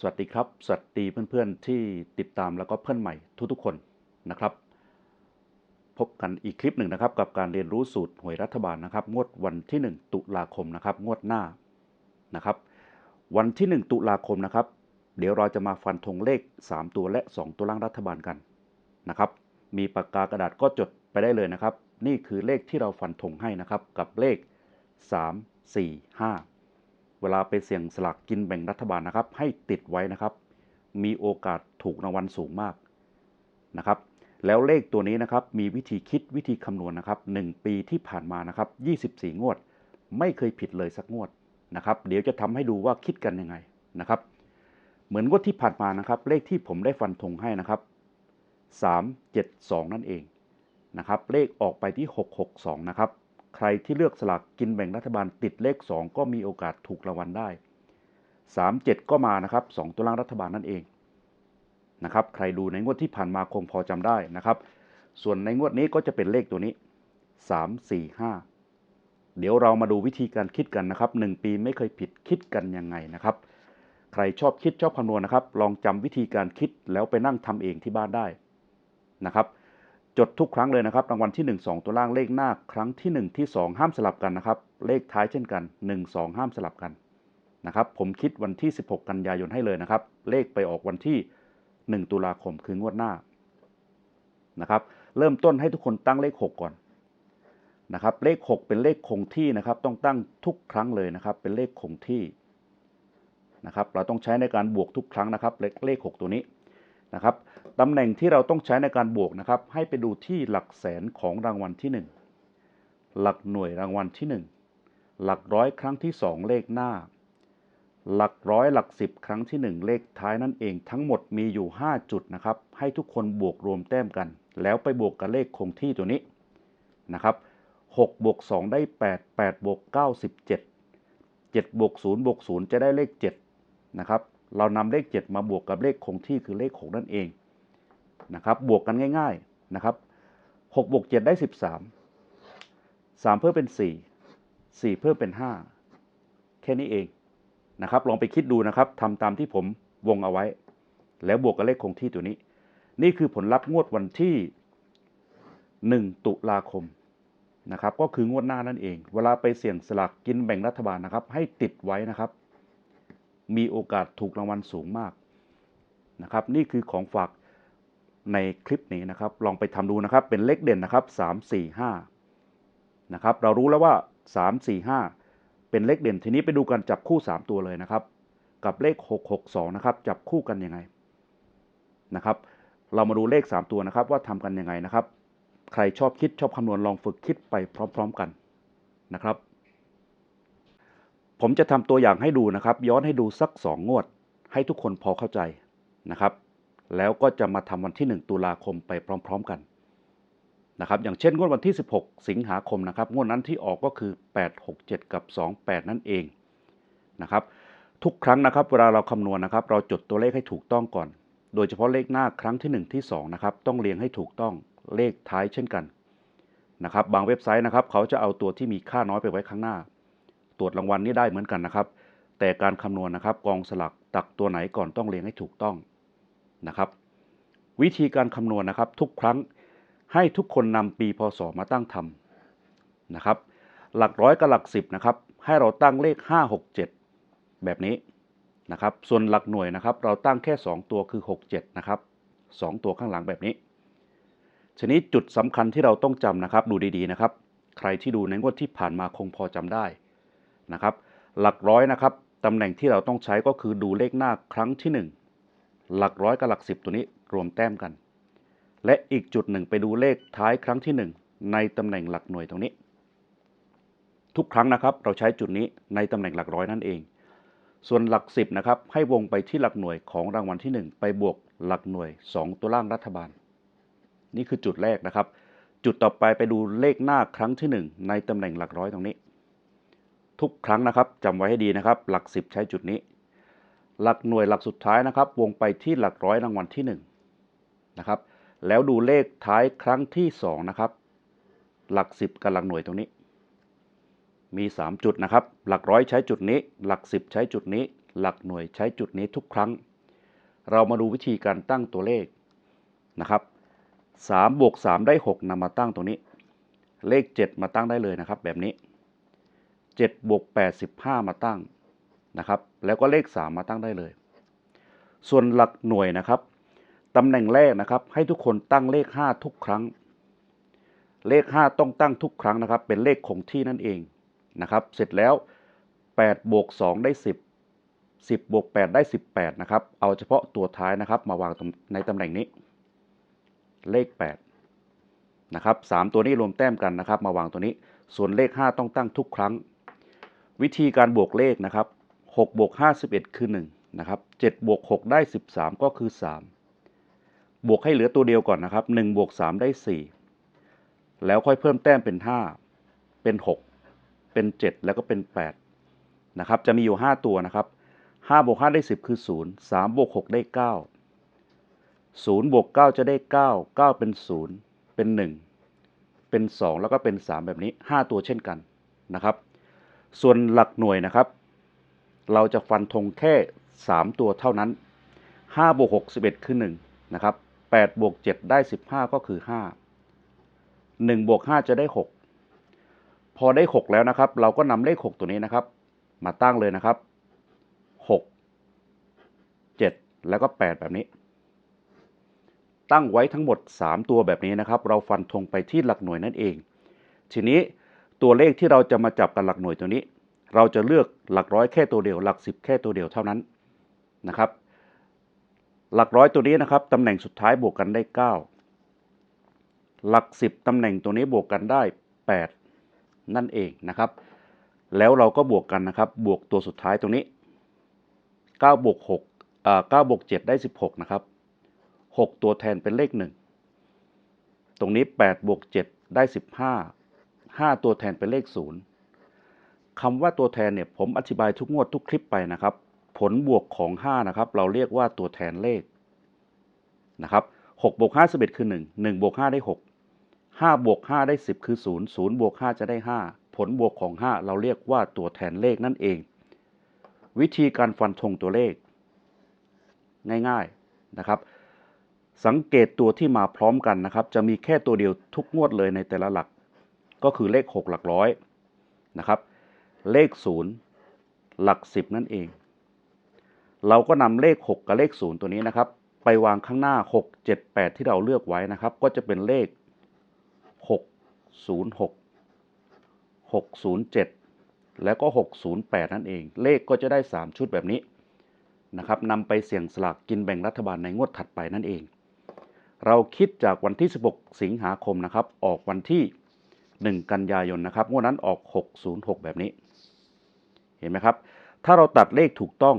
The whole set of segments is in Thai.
สวัสดีครับ สวัสดีเพื่อนๆที่ติดตามแล้วก็เพื่อนใหม่ทุกๆคนนะครับ พบกันอีกคลิปหนึ่งนะครับ กับการเรียนรู้สูตรหวยรัฐบาลนะครับ งวดวันที่ 1 ตุลาคมนะครับ งวดหน้านะครับ วันที่ 1 ตุลาคมนะครับ เดี๋ยวเราจะมาฟันธงเลข 3 ตัวและ 2 ตัวล่างรัฐบาลกันนะครับ มีปากกากระดาษก็จดไปได้เลยนะครับ นี่คือเลขที่เราฟันธงให้นะครับกับเลข 3 4 5 เวลาไปเสี่ยงสลากกินแบ่งรัฐบาลนะครับ ให้ติดไว้นะครับ มีโอกาสถูกรางวัลสูงมากนะครับ แล้วเลขตัวนี้นะครับมีวิธีคิดวิธีคำนวณนะครับ 1 ปีที่ผ่านมานะครับ 24 งวด ไม่เคยผิดเลยสักงวดนะครับ เดี๋ยวจะทำให้ดูว่าคิดกันยังไงนะครับ เหมือนงวดที่ผ่านมานะครับ เลขที่ผมได้ฟันธงให้นะครับ 3 7 2 นั่นเองนะครับ เลขออกไปที่ 662 นะครับ ใครที่เลือกสลากกินแบ่งรัฐบาลติดเลข 2 ก็มีโอกาสถูกรางวัลได้ 3 7 ก็มานะครับ 2 ตัวล่างรัฐบาลนั่นเองนะครับใครดูในงวดที่ผ่านมาคงพอจำได้นะครับ ส่วนในงวดนี้ก็จะเป็นเลขตัวนี้ 3 4 5 เดี๋ยวเรามาดูวิธีการคิดกันนะครับ 1 ปีไม่เคยผิดคิดกันยังไงนะครับ ใครชอบคิดชอบคำนวณนะครับ ลองจำวิธีการคิดแล้วไปนั่งทำเองที่บ้านได้นะครับ จดทุกครั้งเลยนะครับรางวัลที่ 1 2 ตัวล่างเลขหน้าครั้งที่ 1 ที่ 2 ห้ามสลับกันนะครับ เลขท้ายเช่นกัน 1 2 ห้ามสลับกันนะครับ ผมคิดวันที่ 16 กันยายนให้เลยนะครับ เลขไปออกวันที่ 1 ตุลาคมคืองวดหน้านะครับ เริ่มต้นให้ทุกคนตั้งเลข 6 ก่อนนะครับ เลข 6 เป็นเลขคงที่นะครับ ต้องตั้งทุกครั้งเลยนะครับ เป็นเลขคงที่นะครับ เราต้องใช้ในการบวกทุกครั้งนะครับ เลขเลข6ตัวนี้นะครับ ตำแหน่งที่เราต้องใช้ในการบวกนะครับ ให้ไปดูที่หลักแสนของรางวัลที่ 1 หลักหน่วยรางวัลที่ 1 หลักร้อยครั้งที่ 2 เลขหน้า หลักร้อยหลัก10ครั้งที่ 1 เลขท้ายนั่นเองทั้งหมดมีอยู่ 5 จุดนะครับ ให้ทุกคนบวกรวมแต้มกัน แล้วไปบวกกับเลขคงที่ตัวนี้นะครับ6บวก2ได้ 8 8บวก9 17 7บวก0บวก0จะได้เลข7นะครับเรานำเลข 7 มาบวกกับเลขคงที่คือเลข 6 นั่นเอง นะครับบวกกันง่ายๆนะครับ6บวก7ได้13 3เพิ่มเป็น4 4เพิ่มเป็น5แค่นี้เองนะครับลองไปคิดดูนะครับทำตามที่ผมวงเอาไว้ แล้วบวกกับเลขคงที่ตัวนี้ นี่คือผลลัพธ์งวดวันที่ 1 ตุลาคมนะครับก็คืองวดหน้านั่นเอง เวลาไปเสี่ยงสลากกินแบ่งรัฐบาลนะครับ ให้ติดไว้นะครับ มีโอกาสถูกรางวัลสูงมากนะครับ นี่คือของฝาก ในคลิปนี้นะครับ ลองไปทำดูนะครับ เป็นเลขเด่นนะครับ 3 4 5 นะครับ เรารู้แล้วว่า 3 4 5 เป็นเลขเด่น ทีนี้ไปดูกันจับคู่ 3 ตัวเลยนะครับ กับเลข 6 6 2 นะครับ จับคู่กันยังไงนะครับ เรามาดูเลข 3 ตัวนะครับว่าทำกันยังไงนะครับ ใครชอบคิดชอบคำนวณลองฝึกคิดไปพร้อม ๆกันนะครับ ผมจะทำตัวอย่างให้ดูนะครับ ย้อนให้ดูสัก 2 งวด ให้ทุกคนพอเข้าใจนะครับ แล้วก็จะมาทำวันที่ 1 ตุลาคมไปพร้อม ๆกันนะครับอย่างเช่นงวดวันที่ 16 สิงหาคมนะครับงวดนั้นที่ออกก็คือ 8 6 7 กับ 2 8 นั่นเองนะครับทุกครั้งนะครับเวลาเราคำนวณนะครับ เราจดตัวเลขให้ถูกต้องก่อน โดยเฉพาะเลขหน้าครั้งที่ 1 ที่2นะครับต้องเรียงให้ถูกต้องเลขท้ายเช่นกันนะครับบางเว็บไซต์นะครับเขาจะเอาตัวที่มีค่าน้อยไปไว้ข้างหน้า ตรวจรางวัลนี่ได้เหมือนกันนะครับ แต่การคำนวณนะครับกองสลักตักตัวไหนก่อนต้องเรียงให้ถูกต้อง นะครับ วิธีการคำนวณนะครับทุกครั้งให้ทุกคนนำปีพศมาตั้งทำนะครับ หลักร้อยกับหลักสิบนะครับ ให้เราตั้งเลข 5 6 7 แบบนี้นะครับ ส่วนหลักหน่วยนะครับ เราตั้งแค่ 2 ตัวคือ 6 7 นะครับ 2 ตัวข้างหลังแบบนี้ชนิดจุดสำคัญที่เราต้องจำนะครับ ดูดีๆนะครับ ใครที่ดูในงวดที่ผ่านมาคงพอจำได้นะครับ หลักร้อยนะครับตำแหน่งที่เราต้องใช้ก็คือดูเลขหน้าครั้งที่ 1 หลักร้อยกับหลักสิบตัวนี้รวมแต้มกัน และอีกจุดหนึ่งไปดูเลขท้ายครั้งที่ 1 ในตำแหน่งหลักหน่วยตรงนี้ ทุกครั้งนะครับเราใช้จุดนี้ในตำแหน่งหลักร้อยนั่นเอง ส่วนหลักสิบนะครับให้วงไปที่หลักหน่วยของรางวัลที่ 1 ไปบวกหลักหน่วย 2 ตัวล่างรัฐบาล นี่คือจุดแรกนะครับ จุดต่อไปไปดูเลขหน้าครั้งที่ 1 ในตำแหน่งหลักร้อยตรงนี้ ทุกครั้งนะครับจำไว้ให้ดีนะครับ หลัก 10 ใช้จุดนี้ หลักหน่วยหลักสุดท้ายนะครับ วงไปที่หลักร้อยรางวัลที่1นะครับ แล้วดูเลขท้ายครั้งที่2นะครับ หลัก 10 กับหลักหน่วยตรงนี้ มี 3 จุดนะครับ หลักร้อยใช้จุดนี้ หลัก 10 ใช้จุดนี้ หลักหน่วยใช้จุดนี้ทุกครั้ง เรามาดูวิธีการตั้งตัวเลขนะครับ3บวก3ได้6นำมาตั้งตรงนี้ เลข 7 มาตั้งได้เลยนะครับ แบบนี้7บวก8 15 มาตั้ง นะครับ แล้วก็เลข 3 มาตั้งได้เลย ส่วนหลักหน่วยนะครับตำแหน่งแรกนะครับ ให้ทุกคนตั้งเลข 5 ทุกครั้ง เลข 5 ต้องตั้งทุกครั้งนะครับ เป็นเลขคงที่นั่นเองนะครับ เสร็จแล้ว8บวก2ได้ 10 10บวก8ได้ 18นะครับ เอาเฉพาะตัวท้ายนะครับ มาวางในตำแหน่งนี้ เลข 8 นะครับ 3 ตัวนี้รวมแต้มกันนะครับ มาวางตัวนี้ ส่วนเลข 5 ต้องตั้งทุกครั้ง วิธีการบวกเลขนะครับ 6บวก5 11 คือ 1 นะครับ7บวก 6 ได้ 13 ก็คือ 3 บวกให้เหลือตัวเดียวก่อนนะครับ1บวก 3 ได้ 4 แล้วค่อยเพิ่มแต้มเป็น 5 เป็น 6 เป็น 7 แล้วก็เป็น 8 นะครับ จะมีอยู่ 5 ตัวนะครับ5บวก 5 ได้ 10 คือ 0 3บวก 6 ได้ 9 0บวก 9 จะได้ 9 9 เป็น 0 เป็น 1 เป็น 2 แล้วก็เป็น 3 แบบนี้ 5 ตัวเช่นกันนะครับ ส่วนหลักหน่วยนะครับ เราจะฟันธงแค่ 3 ตัวเท่านั้น5บวก6 11 คือ 1 นะครับ8บวก7ได้ 15 ก็คือ 5 1บวก5จะได้ 6 พอได้ 6 แล้วนะครับ เราก็นำเลข 6 ตัวนี้นะครับ มาตั้งเลยนะครับ 6 7 แล้วก็ 8 แบบนี้ ตั้งไว้ทั้งหมด 3 ตัวแบบนี้นะครับ เราฟันธงไปที่หลักหน่วยนั่นเอง ทีนี้ตัวเลขที่เราจะมาจับกันหลักหน่วยตัวนี้ เราจะเลือกหลักร้อยแค่ตัวเดียว หลัก 10 แค่ตัวเดียวเท่านั้นนะครับ หลักร้อยตัวนี้นะครับตำแหน่งสุดท้ายบวกกันได้ 9 หลัก 10ตำแหน่งตัวนี้บวกกันได้ 8 นั่นเองนะครับ แล้วเราก็บวกกันนะครับ บวกตัวสุดท้ายตรงนี้9บวก6อ่า9บวก7ได้ 16 นะครับ 6 ตัวแทนเป็นเลข 1 ตรงนี้8บวก7ได้ 15 5 ตัวแทนเป็นเลข 0 คำว่าตัวแทนเนี่ยผมอธิบายทุกงวดทุกคลิปไปนะครับ ผลบวกของ 5 นะครับ เราเรียกว่าตัวแทนเลขนะครับ6บวก5 11 คือ 1 1บวก5ได้ 6 5บวก5ได้ 10 คือ 0 0บวก5จะได้ 5 ผลบวกของ 5 เราเรียกว่าตัวแทนเลขนั่นเอง วิธีการฟันธงตัวเลข ง่ายๆนะครับ สังเกตตัวที่มาพร้อมกันนะครับ จะมีแค่ตัวเดียวทุกงวดเลยในแต่ละหลัก ก็คือเลข 6 หลักร้อยนะครับ เลข0หลัก10นั่นเอง เราก็นำเลข 6 กับเลข 0 ตัวนี้นะครับ ไปวางข้างหน้า 6 7 8 ที่เราเลือกไว้นะครับ ก็จะเป็นเลข 606 607 แล้วก็ 608 นั่นเอง เลขก็จะได้ 3 ชุดแบบนี้นะครับนำไปเสี่ยงสลากกินแบ่งรัฐบาลในงวดถัดไปนั่นเอง เราคิดจากวันที่ 16 สิงหาคมนะครับ ออกวันที่ 1 กันยายนนะครับ งวดนั้นออก 606 แบบนี้ ห็นไหมครับ ถ้าเราตัดเลขถูกต้อง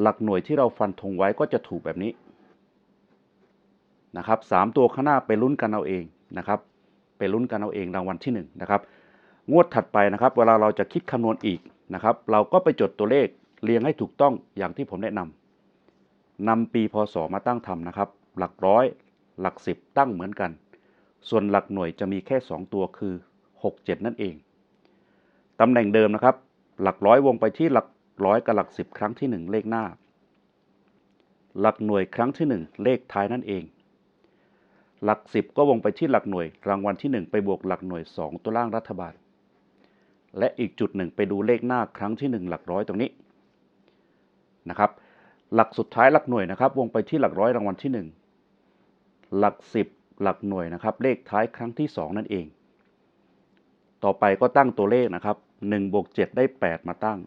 หลักหน่วยที่เราฟันธงไว้ก็จะถูกแบบนี้นะครับสามตัวข้างหน้าไปลุ้นกันเอาเองนะครับไปลุ้นกันเอาเองรางวัลที่1นะครับ งวดถัดไปนะครับ เวลาเราจะคิดคำนวณอีกนะครับ เราก็ไปจดตัวเลขเรียงให้ถูกต้องอย่างที่ผมแนะนำนำปีพศมาตั้งทำนะครับ หลักร้อย หลักสิบตั้งเหมือนกัน ส่วนหลักหน่วยจะมีแค่ 2 ตัวคือ 6 7 นั่นเอง ตำแหน่งเดิมนะครับ หลักร้อยวงไปที่หลักร้อยกับหลักสิบครั้งที่ 1 เลขหน้า หลักหน่วยครั้งที่ 1 เลขท้ายนั่นเอง หลักสิบก็วงไปที่หลักหน่วยรางวัลที่ 1 ไปบวกหลักหน่วย 2 ตัวล่างรัฐบาล และอีกจุดหนึ่งไปดูเลขหน้าครั้งที่ 1 หลักร้อยตรงนี้นะครับ หลักสุดท้ายหลักหน่วยนะครับ วงไปที่หลักร้อยรางวัลที่ 1 หลักสิบหลักหน่วยนะครับ เลขท้ายครั้งที่ 2 นั่นเอง ต่อไปก็ตั้งตัวเลขนะครับ 1บวก7ได้ 8 มาตั้ง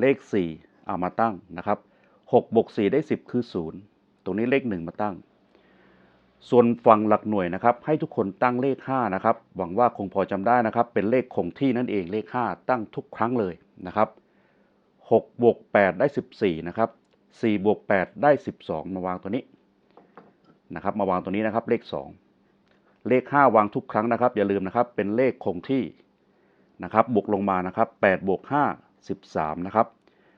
เลข 4 เอามาตั้งนะครับ6บวก4ได้ 10 คือ 0 ตรงนี้เลข 1 มาตั้ง ส่วนฝั่งหลักหน่วยนะครับ ให้ทุกคนตั้งเลข 5 นะครับ หวังว่าคงพอจำได้นะครับ เป็นเลขคงที่นั่นเองเลข 5 ตั้งทุกครั้งเลยนะครับ6บวก8ได้ 14 นะครับ4บวก8ได้ 12 มาวางตัวนี้นะครับ มาวางตัวนี้นะครับเลข 2 เลข 5 วางทุกครั้งนะครับ อย่าลืมนะครับเป็นเลขคงที่ นะครับบวกลงมานะครับ8บวก5 13นะครับ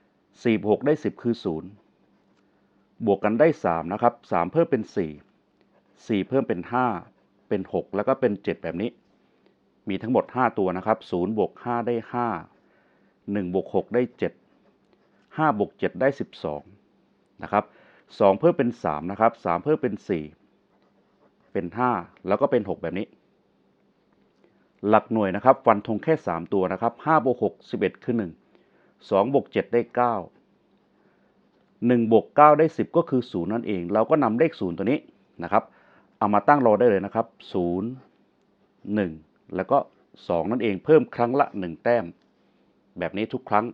4บวกได้ 10 คือ 0 บวกกันได้ 3 นะครับ 3 เพิ่มเป็น 4 4 เพิ่มเป็น 5 เป็น 6 แล้วก็เป็น 7 แบบนี้ มีทั้งหมด 5 ตัวนะครับ0บวก5ได้ 5 1บวก6ได้ 7 5บวก7ได้ 12นะครับ2เพิ่มเป็น 3 นะครับ 3 เพิ่มเป็น 4 เป็น 5 แล้วก็เป็น 6 แบบนี้ หลักหน่วยนะครับฟันธงแค่ 3 ตัวนะครับ5บวก6 11 คือ 1 2บวก7 ได้ 9 1บวก9ได้ 10 ก็คือ 0 นั่นเอง เราก็นำเลข 0 ตัวนี้นะครับ เอามาตั้งรอได้เลยนะครับ 0 1 แล้วก็ 2 นั่นเองเพิ่มครั้งละ 1 แต้ม แบบนี้ทุกครั้ง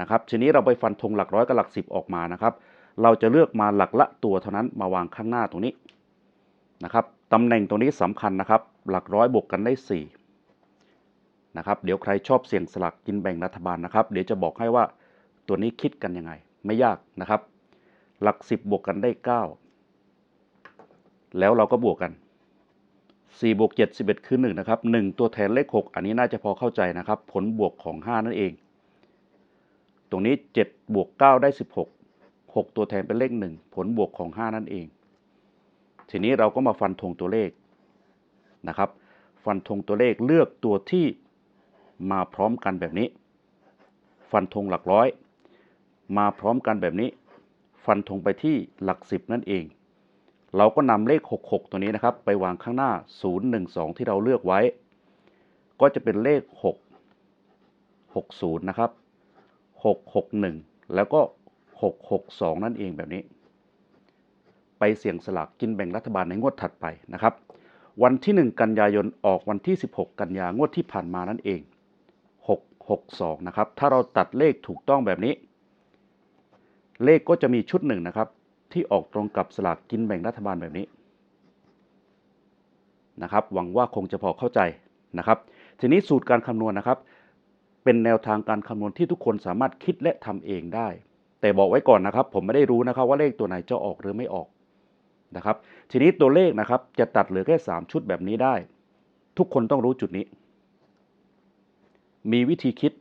นะครับ ทีนี้เราไปฟันธงหลักร้อยกับหลัก 10 ออกมานะครับ เราจะเลือกมาหลักละตัวเท่านั้นมาวางข้างหน้าตรงนี้นะครับตำแหน่งตรงนี้สำคัญนะครับ หลักร้อยบวกกันได้ 4 นะครับ เดี๋ยวใครชอบเสี่ยงสลักกินแบ่งรัฐบาลนะครับ เดี๋ยวจะบอกให้ว่าตัวนี้คิดกันยังไง ไม่ยากนะครับ หลัก 10 บวกกันได้ 9 แล้วเราก็บวกกัน 4 บวก 7 11 คือ 1 นะครับ 1 ตัวแทนเลข 6 อันนี้น่าจะพอเข้าใจนะครับ ผลบวกของ 5 นั่นเอง ตรงนี้ 7 บวก 9 ได้ 16 6 ตัวแทนเป็นเลข 1 ผลบวกของ 5 นั่นเอง ทีนี้เราก็มาฟันธงตัวเลข นะครับ ฟันธงตัวเลขเลือกตัวที่มาพร้อมกันแบบนี้ ฟันธงหลักร้อย มาพร้อมกันแบบนี้ ฟันธงไปที่หลัก10นั่นเอง เราก็นำเลข 66 ตัวนี้นะครับ ไปวางข้างหน้า 012 ที่เราเลือกไว้ ก็จะเป็นเลข 6 60 นะครับ 661 แล้วก็ 662 นั่นเองแบบนี้ ไปเสี่ยงสลากกินแบ่งรัฐบาลในงวดถัดไปนะครับ วันที่ 1 กันยายนออกวันที่ 16 กันยางวดที่ผ่านมานั่นเอง 662 นะครับ ถ้าเราตัดเลขถูกต้องแบบนี้ เลขก็จะมีชุดหนึ่งนะครับ ที่ออกตรงกับสลากกินแบ่งรัฐบาลแบบนี้นะครับ หวังว่าคงจะพอเข้าใจนะครับ ทีนี้สูตรการคำนวณนะครับ เป็นแนวทางการคำนวณที่ทุกคนสามารถคิดและทำเองได้ แต่บอกไว้ก่อนนะครับ ผมไม่ได้รู้นะครับว่าเลขตัวไหนจะออกหรือไม่ออก นะครับ ทีนี้ตัวเลขนะครับจะตัดเหลือแค่ 3 ชุดแบบนี้ได้ ทุกคนต้องรู้จุดนี้ มีวิธีคิด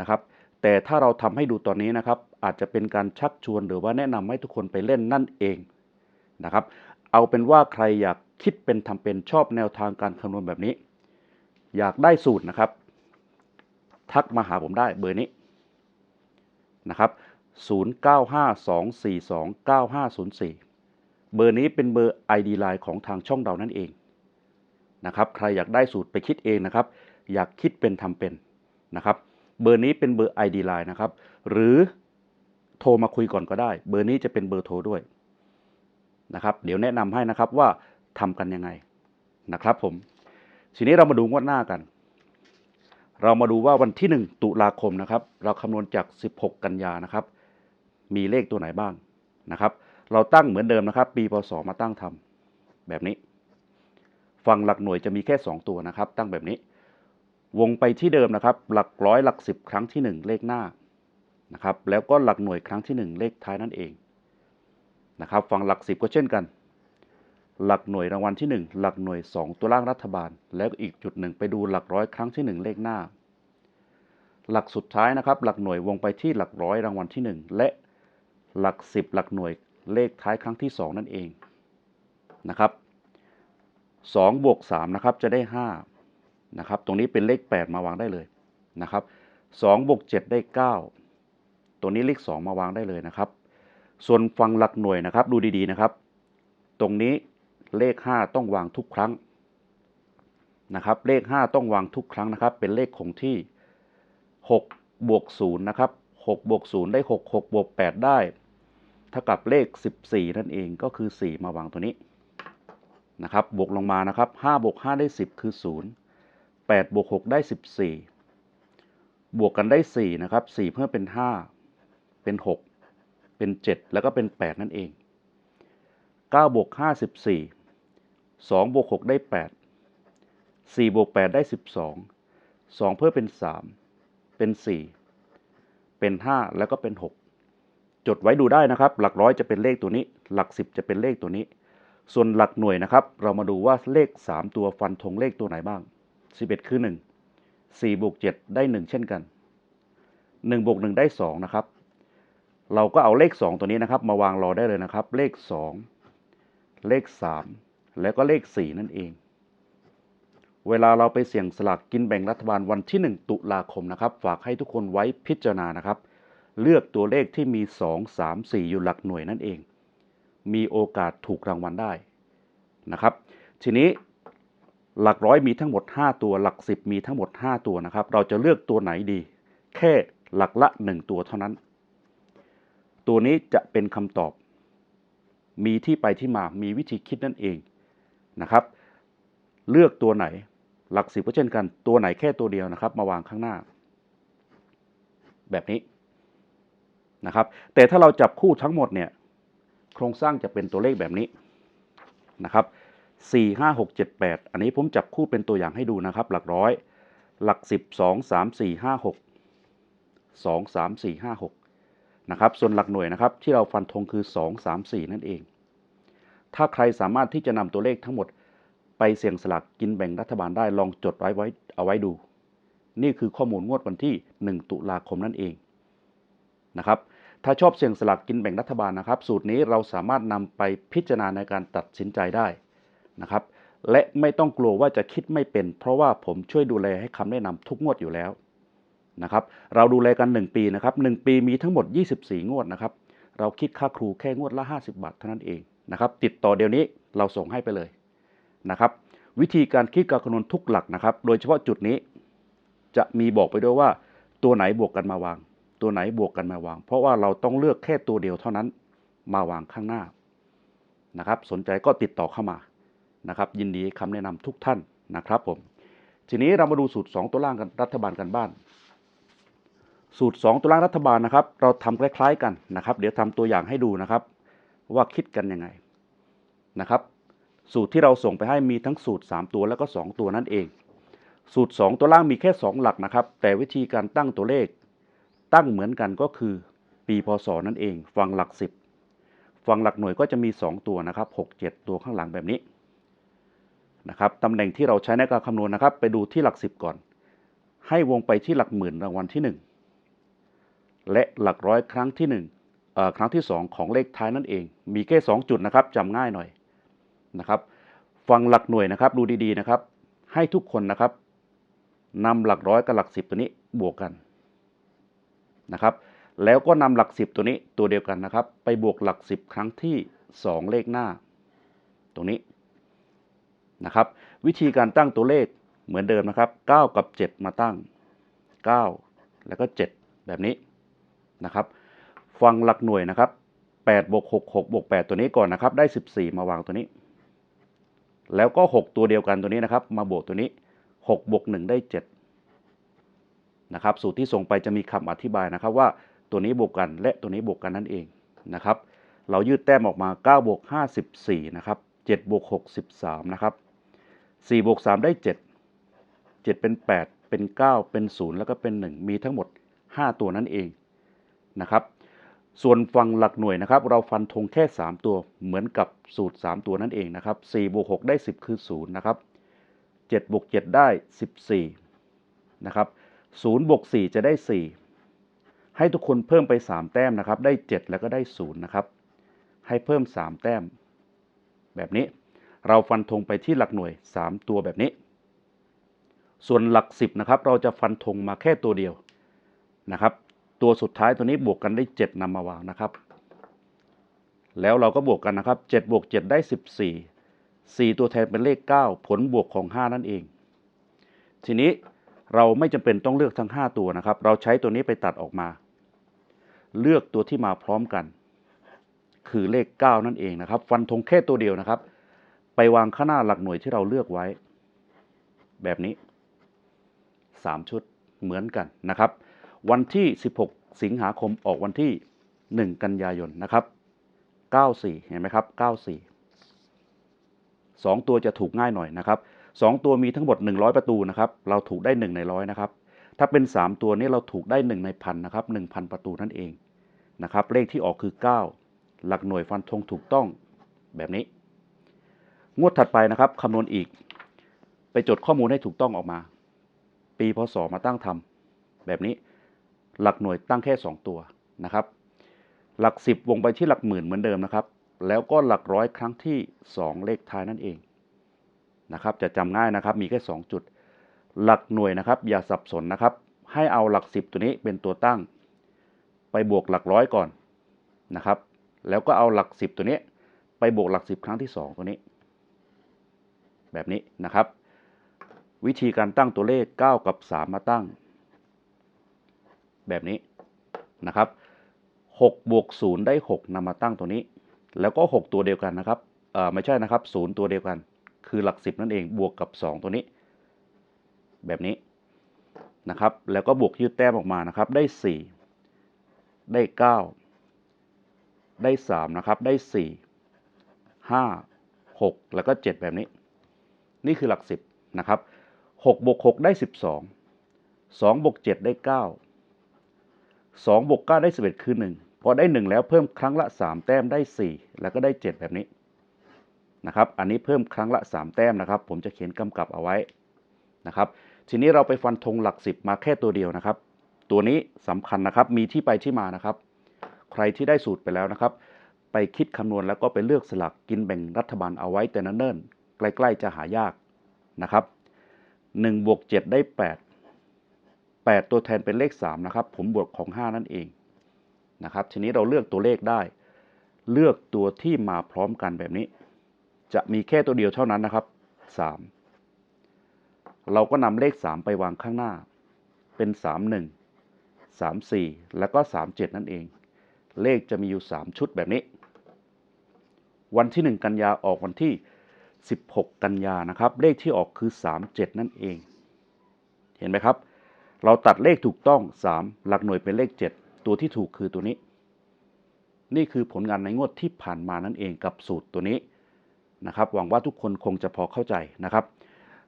นะครับ แต่ถ้าเราทำให้ดูตอนนี้นะครับ อาจจะเป็นการชักชวนหรือว่าแนะนำให้ทุกคนไปเล่นนั่นเองนะครับ เอาเป็นว่าใครอยากคิดเป็นทำเป็นชอบแนวทางการคำนวณแบบนี้ อยากได้สูตรนะครับ ทักมาหาผมได้เบอร์นี้นะครับ0952429504 เบอร์นี้เป็นเบอร์ ID Line ของทางช่องเรานั่นเองนะครับ ใครอยากได้สูตรไปคิดเองนะครับ อยากคิดเป็นทำเป็นนะครับ เบอร์นี้เป็นเบอร์ ID Line นะครับ หรือโทรมาคุยก่อนก็ได้ เบอร์นี้จะเป็นเบอร์โทรด้วยนะครับ เดี๋ยวแนะนำให้นะครับว่าทำกันยังไงนะครับผม ทีนี้เรามาดูงวดหน้ากัน เรามาดูว่าวันที่ 1 ตุลาคมนะครับ เราคำนวณจาก 16 กันยานะครับ มีเลขตัวไหนบ้างนะครับ เราตั้งเหมือนเดิมนะครับ ปีพศมาตั้งทำแบบนี้ ฝั่งหลักหน่วยจะมีแค่ 2 ตัวนะครับ ตั้งแบบนี้ วงไปที่เดิมนะครับ หลักร้อยหลักสิบครั้งที่ 1 เลขหน้านะครับ แล้วก็หลักหน่วยครั้งที่ 1 เลขท้ายนั่นเองนะครับ ฝั่งหลักสิบก็เช่นกัน หลักหน่วยรางวัลที่ 1 หลักหน่วย 2 ตัวล่างรัฐบาล แล้วอีกจุดหนึ่งไปดูหลักร้อยครั้งที่ 1 เลขหน้า หลักสุดท้ายนะครับ หลักหน่วยวงไปที่หลักร้อยรางวัลที่ 1 และหลัก 10 หลักหน่วย เลขท้ายครั้งที่ 2 นั่นเองนะครับ2บวก3นะครับจะได้5นะครับตรงนี้เป็นเลข 8 มาวางได้เลยนะครับ2บวก7ได้ 9ตัวนี้เลข 2 มาวางได้เลยนะครับ ส่วนฝั่งหลักหน่วยนะครับดูดีๆนะครับ ตรงนี้เลข 5 ต้องวางทุกครั้งนะครับเลข 5 ต้องวางทุกครั้งนะครับ เป็นเลขคงที่6บวก0นะครับ6บวก0ได้ 6 6บวก8ได้ เท่ากับเลข 14 นั่นเองก็คือ 4 มาวางตัวนี้นะครับบวกลงมานะครับ5บวก5ได้ 10 คือ 0 8บวก6ได้ 14 บวกกันได้ 4 นะครับ 4 เพิ่มเป็น 5 เป็น 6 เป็น 7 แล้วก็เป็น 8 นั่นเอง9บวก5 14 2บวก6ได้ 8 4บวก8ได้ 12 2 เพิ่มเป็น 3 เป็น 4 เป็น 5 แล้วก็เป็น 6 จดไว้ดูได้นะครับ หลักร้อยจะเป็นเลขตัวนี้ หลัก 10 จะเป็นเลขตัวนี้ ส่วนหลักหน่วยนะครับ เรามาดูว่าเลข 3 ตัวฟันธงเลขตัวไหนบ้าง 11 คือ 1 4บวก7ได้ 1 เช่นกัน1บวก1ได้ 2 นะครับ เราก็เอาเลข 2 ตัวนี้นะครับ มาวางรอได้เลยนะครับ เลข 2 เลข 3 แล้วก็เลข 4 นั่นเอง เวลาเราไปเสี่ยงสลากกินแบ่งรัฐบาลวันที่ 1 ตุลาคมนะครับ ฝากให้ทุกคนไว้พิจารณานะครับ เลือกตัวเลขที่มี 2 3 4 อยู่หลักหน่วยนั่นเอง มีโอกาสถูกรางวัลได้นะครับ ทีนี้หลักร้อยมีทั้งหมด 5 ตัว หลัก 10 มีทั้งหมด 5 ตัวนะครับ เราจะเลือกตัวไหนดี แค่หลักละ 1 ตัวเท่านั้น ตัวนี้จะเป็นคำตอบ มีที่ไปที่มา มีวิธีคิดนั่นเองนะครับ เลือกตัวไหน หลักสิบก็เช่นกัน ตัวไหนแค่ตัวเดียวนะครับ มาวางข้างหน้า แบบนี้ นะครับ แต่ถ้าเราจับคู่ทั้งหมดเนี่ย โครงสร้างจะเป็นตัวเลขแบบนี้นะครับสี่ห้าหกเจ็ดแปดอันนี้ผมจับคู่เป็นตัวอย่างให้ดูนะครับ หลักร้อย หลักสิบสองสามสี่ห้าหกสองสามสี่ห้าหกนะครับ ส่วนหลักหน่วยนะครับ ที่เราฟันธงคือสองสามสี่นั่นเอง ถ้าใครสามารถที่จะนำตัวเลขทั้งหมดไปเสี่ยงสลากกินแบ่งรัฐบาลได้ลองจดไว้ไว้เอาไว้ดู นี่คือข้อมูลงวดวันที่ 1 ตุลาคมนั่นเองนะครับ ถ้าชอบเสี่ยงสลากกินแบ่งรัฐบาลนะครับ สูตรนี้เราสามารถนำไปพิจารณาในการตัดสินใจได้นะครับ และไม่ต้องกลัวว่าจะคิดไม่เป็น เพราะว่าผมช่วยดูแลให้คำแนะนำทุกงวดอยู่แล้วนะครับ เราดูแลกัน 1 ปีนะครับ1ปีมีทั้งหมด 24 งวดนะครับ เราคิดค่าครูแค่งวดละ 50 บาทเท่านั้นเองนะครับ ติดต่อเดี๋ยวนี้เราส่งให้ไปเลยนะครับ วิธีการคิดการคำนวณทุกหลักนะครับ โดยเฉพาะจุดนี้ จะมีบอกไปด้วยว่าตัวไหนบวกกันมาวาง ตัวไหนบวกกันมาวาง เพราะว่าเราต้องเลือกแค่ตัวเดียวเท่านั้นมาวางข้างหน้านะครับ สนใจก็ติดต่อเข้ามานะครับ ยินดีคำแนะนำทุกท่านนะครับผม ทีนี้เรามาดูสูตร 2 ตัวล่างกันรัฐบาลกันบ้าน สูตร 2 ตัวล่างรัฐบาลนะครับ เราทำคล้าย ๆกันนะครับ เดี๋ยวทำตัวอย่างให้ดูนะครับ ว่าคิดกันยังไงนะครับ สูตรที่เราส่งไปให้มีทั้งสูตร 3 ตัวแล้วก็ 2 ตัวนั่นเอง สูตร 2 ตัวล่างมีแค่ 2 หลักนะครับ แต่วิธีการตั้งตัวเลข ตั้งเหมือนกันก็คือ ปีพศนั่นเองฟังหลัก 10ฟังหลักหน่วยก็จะมี 2 ตัวนะครับ 6 7 ตัวข้างหลังแบบนี้นะครับตำแหน่งที่เราใช้ในการคำนวณนะครับ ไปดูที่หลัก 10 ก่อน ให้วงไปที่หลักหมื่นรางวัลที่ 1 และหลักร้อยครั้งที่1เอ่อครั้งที่ 2 ของเลขท้ายนั่นเอง มีแค่2จุดนะครับจำง่ายหน่อยนะครับฟังหลักหน่วยนะครับ ดูดีๆนะครับ ให้ทุกคนนะครับนำหลักร้อยกับหลักสิบตัวนี้บวกกัน นะครับ แล้วก็นำหลักสิบตัวนี้ตัวเดียวกันนะครับ ไปบวกหลักสิบครั้งที่สองเลขหน้า ตรงนี้นะครับ วิธีการตั้งตัวเลขเหมือนเดิมนะครับ 9 กับ 7 มาตั้ง 9 แล้วก็ 7 แบบนี้นะครับฟังหลักหน่วยนะครับ8บวก6 6บวก8ตัวนี้ก่อนนะครับ ได้ 14 มาวางตัวนี้ แล้วก็ 6 ตัวเดียวกันตัวนี้นะครับ มาบวกตัวนี้ 6บวก1ได้ 7 นะครับ สูตรที่ส่งไปจะมีคำอธิบายนะครับว่าตัวนี้บวกกันและตัวนี้บวกกันนั่นเองนะครับ เรายืดแต้มออกมา9บวก5 14นะครับ7บวก6 13นะครับ4บวก3ได้ 7 7 เป็น 8 เป็น 9 เป็น 0 แล้วก็เป็น 1 มีทั้งหมด 5 ตัวนั่นเองนะครับ ส่วนฟังหลักหน่วยนะครับ เราฟันธงแค่ 3 ตัวเหมือนกับสูตร 3 ตัวนั่นเองนะครับ4บวก6ได้ 10 คือ 0 นะครับ7บวก7ได้ 14 นะครับ 0บวก4จะได้ 4 ให้ทุกคนเพิ่มไป 3 แต้มนะครับ ได้ 7 แล้วก็ได้ 0 นะครับ ให้เพิ่ม 3 แต้ม แบบนี้ เราฟันธงไปที่หลักหน่วย 3 ตัวแบบนี้ ส่วนหลัก 10 นะครับ เราจะฟันธงมาแค่ตัวเดียวนะครับ ตัวสุดท้ายตัวนี้บวกกันได้ 7นำมาวางนะครับ แล้วเราก็บวกกันนะครับ7บวก7ได้ 14 4 ตัวแทนเป็นเลข 9 ผลบวกของ 5 นั่นเอง ทีนี้ เราไม่จำเป็นต้องเลือกทั้ง 5 ตัวนะครับ เราใช้ตัวนี้ไปตัดออกมา เลือกตัวที่มาพร้อมกัน คือเลข 9 นั่นเองนะครับ ฟันธงแค่ตัวเดียวนะครับ ไปวางข้างหน้าหลักหน่วยที่เราเลือกไว้ แบบนี้ 3 ชุดเหมือนกันนะครับ วันที่ 16 สิงหาคมออกวันที่ 1 กันยายนนะครับ 94 เห็นไหมครับ 94 2 ตัวจะถูกง่ายหน่อยนะครับ 2 ตัวมีทั้งหมด 100 ประตูนะครับ เราถูกได้ 1 ในร้อยนะครับ ถ้าเป็น 3 ตัวนี้เราถูกได้ 1 ในพันนะครับ1,000 ประตูนั่นเองนะครับ เลขที่ออกคือ 9 หลักหน่วยฟันธงถูกต้องแบบนี้ งวดถัดไปนะครับคำนวณอีก ไปจดข้อมูลให้ถูกต้องออกมา ปีพศมาตั้งทำแบบนี้ หลักหน่วยตั้งแค่ 2 ตัวนะครับ หลัก 10 วงไปที่หลักหมื่นเหมือนเดิมนะครับ แล้วก็หลักร้อยครั้งที่ 2 เลขท้ายนั่นเอง นะครับ จะจำง่ายนะครับ มีแค่ 2 จุด หลักหน่วยนะครับ อย่าสับสนนะครับ ให้เอาหลัก 10 ตัวนี้เป็นตัวตั้ง ไปบวกหลักร้อยก่อนนะครับ แล้วก็เอาหลักสิบตัวนี้ ไปบวกหลักสิบครั้งที่สองตัวนี้ แบบนี้นะครับ วิธีการตั้งตัวเลข 9 กับ 3 มาตั้ง แบบนี้นะครับ6บวก0ได้ 6นำมาตั้งตัวนี้ แล้วก็ 6 ตัวเดียวกันนะครับ เอ่อไม่ใช่นะครับ 0 ตัวเดียวกัน คือหลัก 10 นั่นเองบวกกับ 2 ตัวนี้ แบบนี้นะครับ แล้วก็บวกยืดแต้มออกมานะครับ ได้ 4 ได้ 9 ได้ 3 นะครับ ได้ 4 5 6 แล้วก็ 7 แบบนี้ นี่คือหลัก 10 นะครับ6บวก6ได้ 12 2บวก7ได้ 9 2บวก9ได้ 11 คือ 1 พอได้ 1 แล้วเพิ่มครั้งละ 3 แต้มได้ 4 แล้วก็ได้ 7 แบบนี้ นะครับ อันนี้เพิ่มครั้งละ 3 แต้มนะครับ ผมจะเขียนกำกับเอาไว้นะครับ ทีนี้เราไปฟันธงหลัก 10 มาแค่ตัวเดียวนะครับ ตัวนี้สำคัญนะครับ มีที่ไปที่มานะครับ ใครที่ได้สูตรไปแล้วนะครับ ไปคิดคำนวณแล้วก็ไปเลือกสลักกินแบ่งรัฐบาลเอาไว้แต่นนเนิ่นใกล้ๆจะหายากนะครับ1บวก7ได้ 8 8 ตัวแทนเป็นเลข 3 นะครับ ผมบวกของ 5 นั่นเองนะครับ ทีนี้เราเลือกตัวเลขได้ เลือกตัวที่มาพร้อมกันแบบนี้ จะมีแค่ตัวเดียวเท่านั้นนะครับ 3 เราก็นำเลข 3 ไปวางข้างหน้า เป็น 3 1 3 4 แล้วก็ 3 7 นั่นเอง เลขจะมีอยู่ 3 ชุดแบบนี้ วันที่ 1 กันยาออกวันที่ 16 กันยานะครับ เลขที่ออกคือ 37 นั่นเอง เห็นไหมครับ เราตัดเลขถูกต้อง 3 หลักหน่วยเป็นเลข 7 ตัวที่ถูกคือตัวนี้ นี่คือผลงานในงวดที่ผ่านมานั่นเองกับสูตรตัวนี้ นะครับ หวังว่าทุกคนคงจะพอเข้าใจนะครับ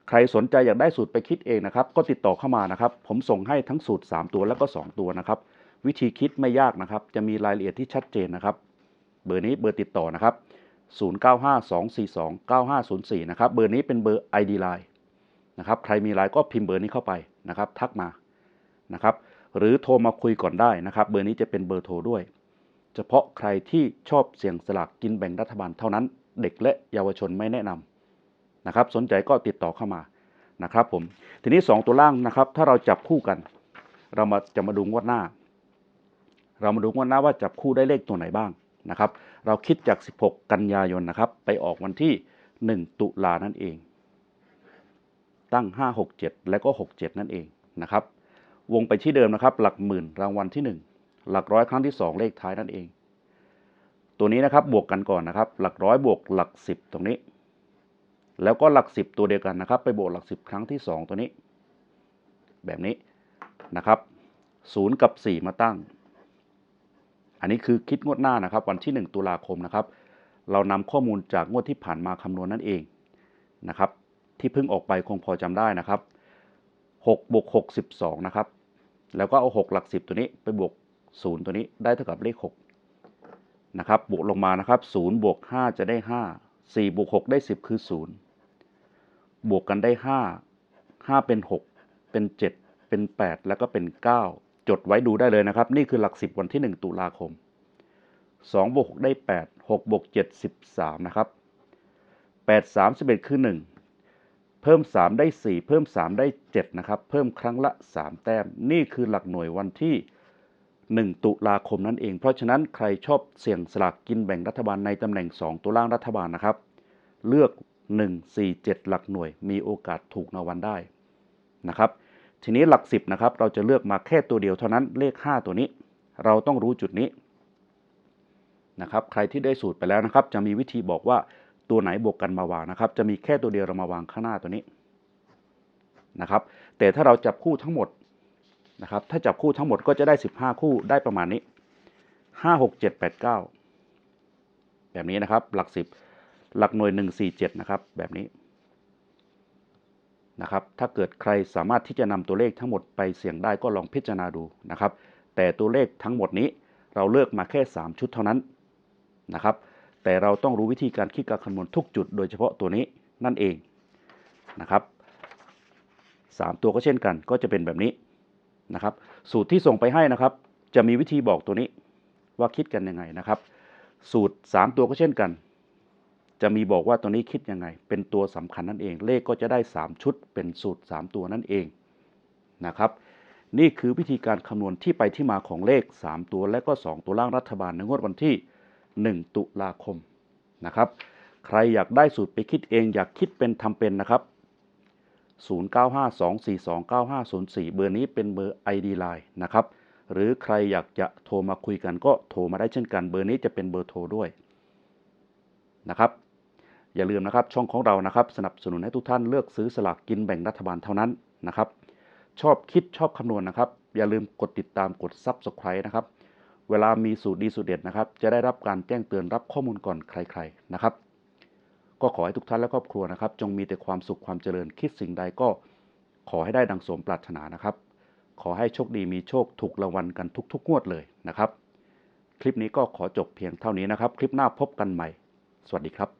ใครสนใจอยากได้สูตรไปคิดเองนะครับ ก็ติดต่อเข้ามานะครับ ผมส่งให้ทั้งสูตร 3 ตัวแล้วก็ 2 ตัวนะครับ วิธีคิดไม่ยากนะครับ จะมีรายละเอียดที่ชัดเจนนะครับ เบอร์นี้เบอร์ติดต่อนะครับ 0952429504 นะครับ เบอร์นี้เป็นเบอร์ ID Line นะครับ ใครมีไลน์ก็พิมพ์เบอร์นี้เข้าไปนะครับ ทักมานะครับ หรือโทรมาคุยก่อนได้นะครับ เบอร์นี้จะเป็นเบอร์โทรด้วย เฉพาะใครที่ชอบเสี่ยงสลากกินแบ่งรัฐบาลเท่านั้น เด็กและเยาวชนไม่แนะนำนะครับ สนใจก็ติดต่อเข้ามานะครับผมทีนี้ 2 ตัวล่างนะครับ ถ้าเราจับคู่กัน เรามาจะมาดูงวดหน้า เรามาดูงวดหน้าว่าจับคู่ได้เลขตัวไหนบ้างนะครับ เราคิดจาก 16 กันยายนนะครับ ไปออกวันที่ 1 ตุลานั่นเอง ตั้ง 5 6 7 และก็ 67 นั่นเองนะครับ วงไปที่เดิมนะครับ หลักหมื่นรางวัลที่ 1 หลักร้อยครั้งที่ 2 เลขท้ายนั่นเอง ตัวนี้นะครับบวกกันก่อนนะครับ หลักร้อยบวกหลัก 10 ตรงนี้ แล้วก็หลัก 10 ตัวเดียวกันนะครับ ไปบวกหลัก 10 ครั้งที่ 2 ตัวนี้ แบบนี้นะครับ0กับ 4 มาตั้ง อันนี้คือคิดงวดหน้านะครับ วันที่ 1 ตุลาคมนะครับ เรานำข้อมูลจากงวดที่ผ่านมาคำนวณนั่นเองนะครับ ที่เพิ่งออกไปคงพอจำได้นะครับ6บวก6 12 นะครับ แล้วก็เอา 6 หลัก 10 ตัวนี้ไปบวก 0 ตัวนี้ได้เท่ากับเลข 6 นะครับบวกลงมานะครับ0บวก5จะได้ 5 4บวก6ได้ 10 คือ 0 บวกกันได้ 5 5 เป็น 6 เป็น 7 เป็น 8 แล้วก็เป็น 9 จดไว้ดูได้เลยนะครับ นี่คือหลัก 10 วันที่ 1 ตุลาคม 2 บวก 6 ได้ 8 6 บวก 7 13 นะครับ 8 3 11 คือ 1 เพิ่ม 3 ได้ 4 เพิ่ม 3 ได้ 7 นะครับ เพิ่มครั้งละ 3 แต้ม นี่คือหลักหน่วยวันที่ 1 ตุลาคมนั่นเอง เพราะฉะนั้นใครชอบเสี่ยงสลากกินแบ่งรัฐบาลในตำแหน่ง 2 ตัวล่างรัฐบาลนะครับ เลือก 1 4 7 หลักหน่วย มีโอกาสถูกรางวัลได้นะครับ ทีนี้หลัก 10นะครับเราจะเลือกมาแค่ตัวเดียวเท่านั้นเลข 5 ตัวนี้ เราต้องรู้จุดนี้นะครับใครที่ได้สูตรไปแล้วนะครับ จะมีวิธีบอกว่าตัวไหนบวกกันมาวางนะครับ จะมีแค่ตัวเดียวเรามาวางข้างหน้าตัวนี้นะครับ แต่ถ้าเราจับคู่ทั้งหมด นะครับ ถ้าจับคู่ทั้งหมดก็จะได้ 15 คู่ได้ประมาณนี้ 5 6 7 8 9 แบบนี้นะครับ หลัก 10 หลักหน่วย 1 4 7 นะครับ แบบนี้นะครับ ถ้าเกิดใครสามารถที่จะนำตัวเลขทั้งหมดไปเสี่ยงได้ก็ลองพิจารณาดูนะครับ แต่ตัวเลขทั้งหมดนี้เราเลือกมาแค่ 3 ชุดเท่านั้นนะครับ แต่เราต้องรู้วิธีการคิดการคำนวณทุกจุด โดยเฉพาะตัวนี้นั่นเองนะครับ 3 ตัวก็เช่นกันก็จะเป็นแบบนี้ นะครับ สูตรที่ส่งไปให้นะครับ จะมีวิธีบอกตัวนี้ว่าคิดกันยังไงนะครับ สูตร 3 ตัวก็เช่นกัน จะมีบอกว่าตัวนี้คิดยังไง เป็นตัวสำคัญนั่นเอง เลขก็จะได้ 3 ชุด เป็นสูตร 3 ตัวนั่นเองนะครับ นี่คือวิธีการคำนวณที่ไปที่มาของเลข 3 ตัวและก็ 2 ตัวล่างรัฐบาลในงวดวันที่ 1 ตุลาคมนะครับ ใครอยากได้สูตรไปคิดเอง อยากคิดเป็นทำเป็นนะครับ 0952429504 เบอร์นี้เป็นเบอร์ ID Line นะครับ หรือใครอยากจะโทรมาคุยกันก็โทรมาได้เช่นกัน เบอร์นี้จะเป็นเบอร์โทรด้วยนะครับ อย่าลืมนะครับช่องของเรานะครับ สนับสนุนให้ทุกท่านเลือกซื้อสลากกินแบ่งรัฐบาลเท่านั้นนะครับ ชอบคิดชอบคำนวณนะครับ อย่าลืมกดติดตามกด Subscribe นะครับ เวลามีสูตรดีสูตรเด็ดนะครับ จะได้รับการแจ้งเตือนรับข้อมูลก่อนใคร ๆนะครับ ก็ขอให้ทุกท่านและครอบครัวนะครับ จงมีแต่ความสุขความเจริญคิดสิ่งใดก็ขอให้ได้ดังสมปรารถนานะครับ ขอให้โชคดีมีโชคถูกรางวัลกันทุก ๆ งวดเลยนะครับ คลิปนี้ก็ขอจบเพียงเท่านี้นะครับ คลิปหน้าพบกันใหม่ สวัสดีครับ